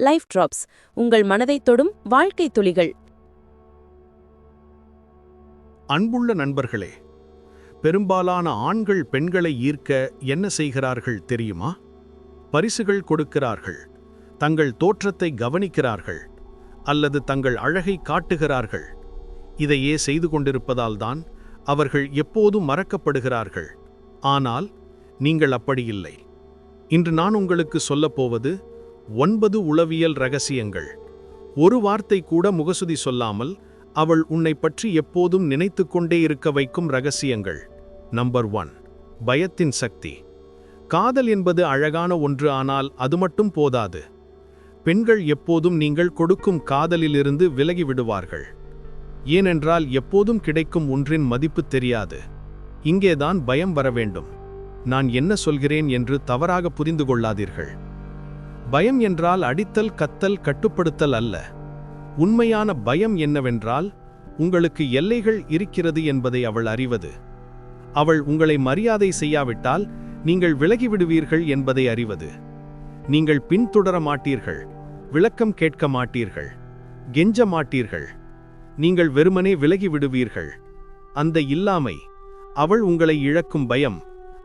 Life drops உங்கள் மனதை தொடும் வாழ்க்கை துளிகள். அன்புள்ள நண்பர்களே பெரும்பாலான ஆண்கள் பெண்களை ஈர்க்க என்ன செய்கிறார்கள் தெரியுமா? பரிசுகள் கொடுக்கிறார்கள் தங்கள் தோற்றத்தை கவனிக்கிறார்கள் அல்லது தங்கள் அழகை காட்டுகிறார்கள். இதையே செய்து கொண்டிருப்பதால்தான் அவர்கள் எப்போதும் மறக்கப்படுகிறார்கள். ஆனால் நீங்கள் அப்படி இல்லை. இன்று நான் உங்களுக்கு சொல்லப்போவது ஒன்பது உளவியல் ரகசியங்கள். ஒரு வார்த்தை கூட முகசுதி சொல்லாமல் அவள் உன்னை பற்றி எப்போதும் நினைத்து கொண்டே இருக்க வைக்கும் ரகசியங்கள். நம்பர் ஒன் பயத்தின் சக்தி. காதல் என்பது அழகான ஒன்று ஆனால் அது மட்டும் போதாது. பெண்கள் எப்போதும் நீங்கள் கொடுக்கும் காதலிலிருந்து விலகி விடுவார்கள். ஏனென்றால் எப்போதும் கிடைக்கும் ஒன்றின் மதிப்பு தெரியாது. இங்கேதான் பயம் வர வேண்டும். நான் என்ன சொல்கிறேன் என்று தவறாக புரிந்து கொள்ளாதீர்கள். பயம் என்றால் அடித்தல் கத்தல் கட்டுப்படுத்தல் அல்ல. உண்மையான பயம் என்னவென்றால் உங்களுக்கு எல்லைகள் இருக்கிறது என்பதை அவள் அறிவது. அவள் உங்களை மரியாதை செய்யாவிட்டால் நீங்கள் விலகிவிடுவீர்கள் என்பதை அறிவது. நீங்கள் பின்தொடர மாட்டீர்கள் விளக்கம் கேட்க மாட்டீர்கள் கெஞ்ச மாட்டீர்கள். நீங்கள் வெறுமனே விலகி விடுவீர்கள் அந்த இல்லாமை அவள் உங்களை இழக்கும் பயம்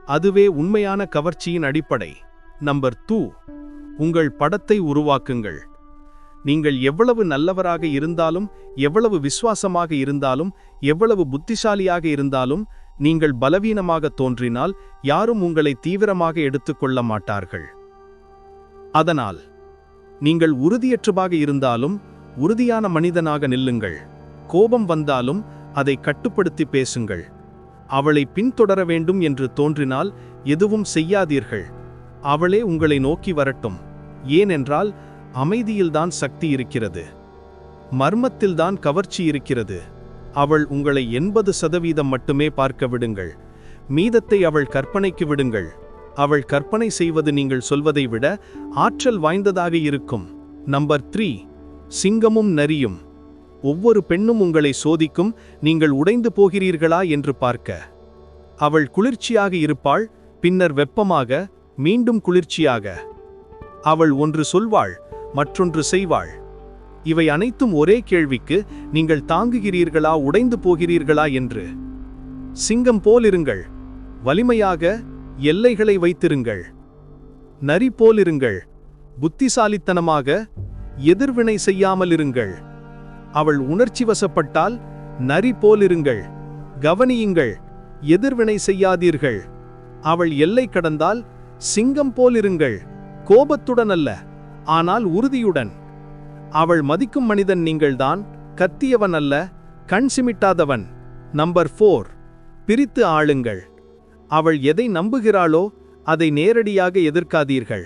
அதுவே உண்மையான கவர்ச்சியின் அடிப்படை. Number two. உங்கள் படத்தை உருவாக்குங்கள். நீங்கள் எவ்வளவு நல்லவராக இருந்தாலும் எவ்வளவு விசுவாசமாக இருந்தாலும் எவ்வளவு புத்திசாலியாக இருந்தாலும் நீங்கள் பலவீனமாக தோன்றினால் யாரும் உங்களை தீவிரமாக எடுத்துக்கொள்ள மாட்டார்கள். அதனால் நீங்கள் உறுதியற்றபாக இருந்தாலும் உறுதியான மனிதனாக நில்லுங்கள். கோபம் வந்தாலும் அதை கட்டுப்படுத்தி பேசுங்கள். அவளை பின்தொடர வேண்டும் என்று தோன்றினால் எதுவும் செய்யாதீர்கள். அவளே உங்களை நோக்கி வரட்டும். ஏனென்றால் அமைதியில்தான் சக்தி இருக்கிறது. மர்மத்தில்தான் கவர்ச்சி இருக்கிறது. அவள் உங்களை எண்பது சதவீதம் மட்டுமே பார்க்க விடுங்கள். மீதத்தை அவள் கற்பனைக்கு விடுங்கள். அவள் கற்பனை செய்வது நீங்கள் சொல்வதை விட ஆற்றல் வாய்ந்ததாக இருக்கும். நம்பர் த்ரீ சிங்கமும் நரியும். ஒவ்வொரு பெண்ணும் உங்களை சோதிக்கும் நீங்கள் உடைந்து போகிறீர்களா என்று பார்க்க. அவள் குளிர்ச்சியாக இருப்பாள் பின்னர் வெப்பமாக மீண்டும் குளிர்ச்சியாக. அவள் ஒன்று சொல்வாள் மற்றொன்று செய்வாள். இவை அனைத்தும் ஒரே கேள்விக்கு நீங்கள் தாங்குகிறீர்களா உடைந்து போகிறீர்களா என்று. சிங்கம் போலிருங்கள் வலிமையாக எல்லைகளை வைத்திருங்கள். நரி போலிருங்கள் புத்திசாலித்தனமாக எதிர்வினை செய்யாமல் இருங்கள். அவள் உணர்ச்சி வசப்பட்டால் நரி போலிருங்கள் கவனியுங்கள் எதிர்வினை செய்யாதீர்கள். அவள் எல்லை கடந்தால் சிங்கம் போலிருங்கள். கோபத்துடன் அல்ல ஆனால் உறுதியுடன். அவள் மதிக்கும் மனிதன் நீங்கள்தான் கத்தியவன் அல்ல கண் சிமிட்டாதவன். நம்பர் ஃபோர் பிரித்து ஆளுங்கள். அவள் எதை நம்புகிறாளோ அதை நேரடியாக எதிர்க்காதீர்கள்.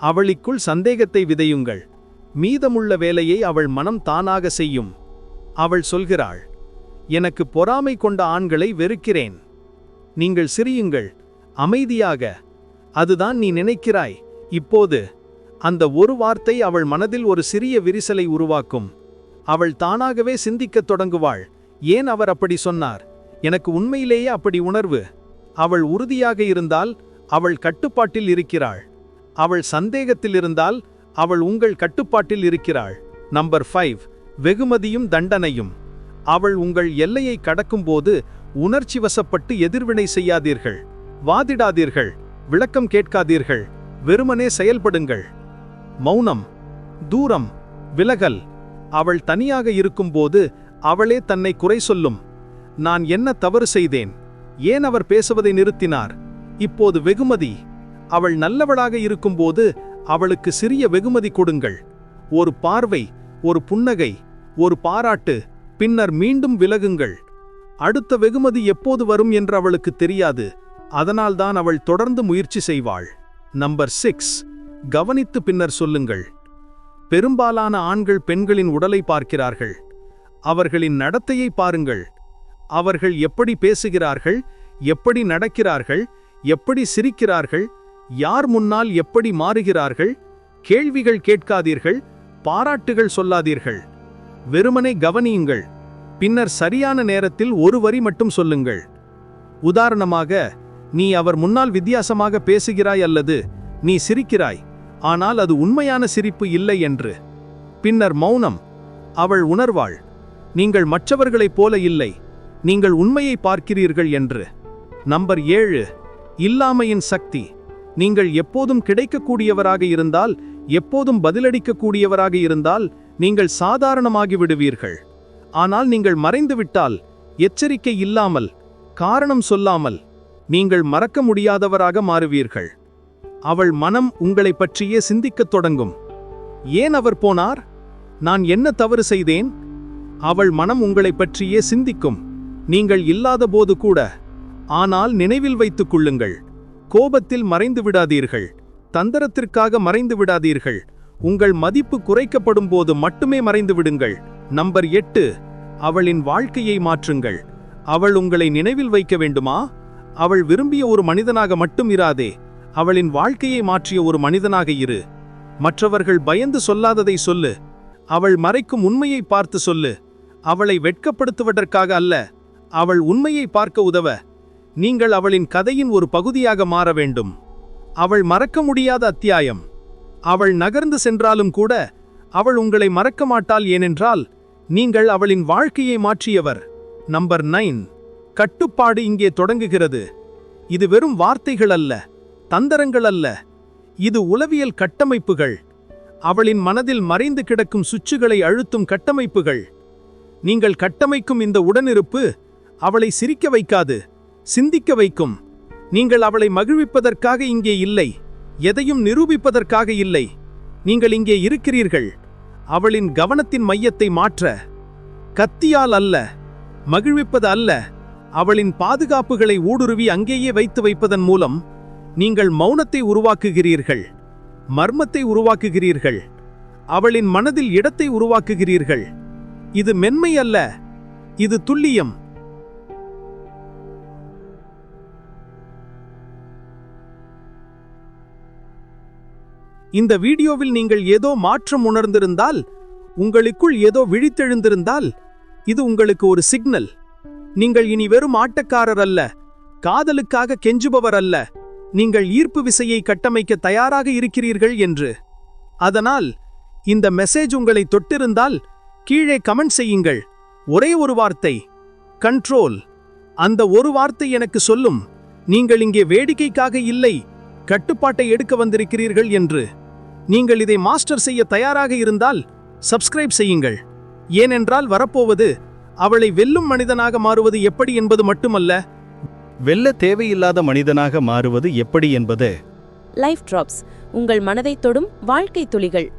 அவளுக்குள் சந்தேகத்தை விதையுங்கள். மீதமுள்ள வேலையை அவள் மனம் தானாக செய்யும். அவள் சொல்கிறாள் எனக்கு பொறாமை கொண்ட ஆண்களை வெறுக்கிறேன். நீங்கள் சிரியுங்கள். அமைதியாக. அதுதான் நீ நினைக்கிறாய். இப்போது அந்த ஒரு வார்த்தை அவள் மனதில் ஒரு சிறிய விரிசலை உருவாக்கும். அவள் தானாகவே சிந்திக்கத் தொடங்குவாள். ஏன் அவர் அப்படி சொன்னார்? எனக்கு உண்மையிலேயே அப்படி உணர்வு. அவள் உறுதியாக இருந்தால் அவள் கட்டுப்பாட்டில் இருக்கிறாள். அவள் சந்தேகத்தில் இருந்தால் அவள் உங்கள் கட்டுப்பாட்டில் இருக்கிறாள். Number five. வெகுமதியும் தண்டனையும். அவள் உங்கள் எல்லையை கடக்கும்போது உணர்ச்சி வசப்பட்டு எதிர்வினை செய்யாதீர்கள். வாதிடாதீர்கள். விளக்கம் கேட்காதீர்கள். வெறுமனே செயல்படுங்கள். மௌனம் தூரம் விலகல். அவள் தனியாக இருக்கும்போது அவளே தன்னை குறை சொல்லும். நான் என்ன தவறு செய்தேன்? ஏன் அவர் பேசுவதை நிறுத்தினார்? இப்போது வெகுமதி. அவள் நல்லவளாக இருக்கும்போது அவளுக்கு சிறிய வெகுமதி கொடுங்கள். ஒரு பார்வை ஒரு புன்னகை ஒரு பாராட்டு பின்னர் மீண்டும் விலகுங்கள். அடுத்த வெகுமதி எப்போது வரும் என்று அவளுக்கு தெரியாது. அதனால்தான் அவள் தொடர்ந்து முயற்சி செய்வாள். Number six. கவனித்து பின்னர் சொல்லுங்கள். பெரும்பாலான ஆண்கள் பெண்களின் உடலை பார்க்கிறார்கள். அவர்களின் நடத்தையை பாருங்கள். அவர்கள் எப்படி பேசுகிறார்கள் எப்படி நடக்கிறார்கள் எப்படி சிரிக்கிறார்கள் யார் முன்னால் எப்படி மாறுகிறார்கள் கேள்விகள் கேட்காதீர்கள் பாராட்டுகள் சொல்லாதீர்கள். வெறுமனை கவனியுங்கள். பின்னர் சரியான நேரத்தில் ஒரு வரி மட்டும் சொல்லுங்கள். உதாரணமாக நீ அவர் முன்னால் வித்தியாசமாக பேசுகிறாய் அல்லது நீ சிரிக்கிறாய். ஆனால் அது உண்மையான சிரிப்பு இல்லை என்று. பின்னர் மௌனம். அவள் உணர்வாள். நீங்கள் மற்றவர்களைப் போல இல்லை. நீங்கள் உண்மையை பார்க்கிறீர்கள் என்று. நம்பர் ஏழு. இல்லாமையின் சக்தி. நீங்கள் எப்போதும் கிடைக்கக்கூடியவராக இருந்தால் எப்போதும் பதிலளிக்கக்கூடியவராக இருந்தால் நீங்கள் சாதாரணமாகி விடுவீர்கள். ஆனால் நீங்கள் மறைந்துவிட்டால் எச்சரிக்கை இல்லாமல் காரணம் சொல்லாமல் நீங்கள் மறக்க முடியாதவராக மாறுவீர்கள். அவள் மனம் உங்களைப் பற்றியே சிந்திக்கத் தொடங்கும். ஏன் அவர் போனார்? நான் என்ன தவறு செய்தேன்? அவள் மனம் உங்களைப் பற்றியே சிந்திக்கும். நீங்கள் இல்லாதபோது கூட. ஆனால் நினைவில் வைத்துக் கொள்ளுங்கள். கோபத்தில் மறைந்து விடாதீர்கள். தந்திரத்திற்காக மறைந்து விடாதீர்கள். உங்கள் மதிப்பு குறைக்கப்படும் போது மட்டுமே மறைந்து விடுங்கள். நம்பர் எட்டு. அவளின் வாழ்க்கையை மாற்றுங்கள். அவள் உங்களை நினைவில் வைக்க வேண்டுமா? அவள் விரும்பிய ஒரு மனிதனாக மட்டும் இராதே. அவளின் வாழ்க்கையை மாற்றிய ஒரு மனிதனாக இரு. மற்றவர்கள் பயந்து சொல்லாததை சொல்லு. அவள் மறைக்கும் உண்மையை பார்த்து சொல்லு. அவளை வெட்கப்படுத்துவதற்காக அல்ல. அவள் உண்மையை பார்க்க உதவ. நீங்கள் அவளின் கதையின் ஒரு பகுதியாக மாற வேண்டும். அவள் மறக்க முடியாத அத்தியாயம். அவள் நகர்ந்து சென்றாலும் கூட அவள் உங்களை மறக்க மாட்டாள் ஏனென்றால் நீங்கள் அவளின் வாழ்க்கையை மாற்றியவர். Number nine. கட்டுப்பாடு இங்கே தொடங்குகிறது. இது வெறும் வார்த்தைகள் அல்ல தந்தரங்கள் அல்ல. இது உளவியல் கட்டமைப்புகள். அவளின் மனதில் மறைந்து கிடக்கும் சுச்சுகளை அழுத்தும் கட்டமைப்புகள். நீங்கள் கட்டமைக்கும் இந்த உடனிருப்பு அவளை சிரிக்க வைக்காது சிந்திக்க வைக்கும். நீங்கள் அவளை மகிழ்விப்பதற்காக இங்கே இல்லை எதையும் நிரூபிப்பதற்காக இல்லை. நீங்கள் இங்கே இருக்கிறீர்கள் அவளின் கவனத்தின் மையத்தை மாற்ற. கத்தியால் அல்ல மகிழ்விப்பது அல்ல. அவளின் பாதுகாப்புகளை ஊடுருவி அங்கேயே வைத்து வைப்பதன் மூலம் நீங்கள் மௌனத்தை உருவாக்குகிறீர்கள். மர்மத்தை உருவாக்குகிறீர்கள். அவளின் மனதில் இடத்தை உருவாக்குகிறீர்கள். இது மென்மை அல்ல. இது துல்லியம். இந்த வீடியோவில் நீங்கள் ஏதோ மாற்றம் உணர்ந்திருந்தால் உங்களுக்குள் ஏதோ விழித்தெழுந்திருந்தால் இது உங்களுக்கு ஒரு சிக்னல். நீங்கள் இனி வெறும் ஆட்டக்காரர் அல்ல காதலுக்காக கெஞ்சுபவர் அல்ல நீங்கள் ஈர்ப்பு விசையை கட்டமைக்க தயாராக இருக்கிறீர்கள் என்று. அதனால் இந்த மெசேஜ் உங்களை தொட்டிருந்தால் கீழே கமெண்ட் செய்யுங்கள். ஒரே ஒரு வார்த்தை கண்ட்ரோல். அந்த ஒரு வார்த்தை எனக்கு சொல்லும் நீங்கள் இங்கே வேடிக்கைக்காக இல்லை கட்டுப்பாட்டை எடுக்க வந்திருக்கிறீர்கள் என்று. நீங்கள் இதை மாஸ்டர் செய்ய தயாராக இருந்தால் சப்ஸ்கிரைப் செய்யுங்கள். ஏனென்றால் வரப்போவது அவளை வெல்லும் மனிதனாக மாறுவது எப்படி என்பது மட்டுமல்ல வெல்ல தேவையில்லாத மனிதனாக மாறுவது எப்படி என்பது? லைஃப் டிராப்ஸ் உங்கள் மனதைத் தொடும் வாழ்க்கை துளிகள்.